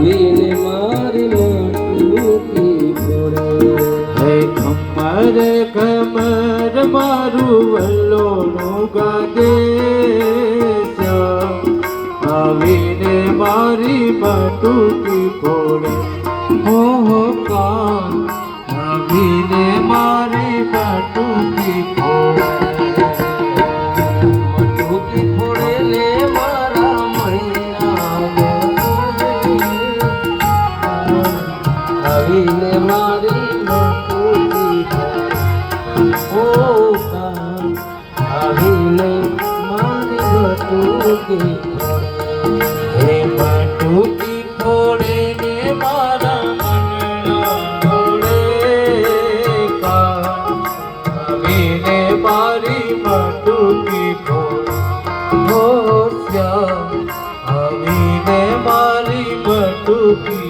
আবির মারল টুকি পড়ে। হে কমর কমর মারু বলো নোগা দে আবির মারি বাটুকি পড়ে। হো হো આવીને મારી ઓ કાન આવીને મારી મટુકી હે. બટુકી ફોડે ને મારા મનના ડોળે કાન આવીને મારી બટુકી ફોડે હો શ્યામ આવીને મારી બટુકી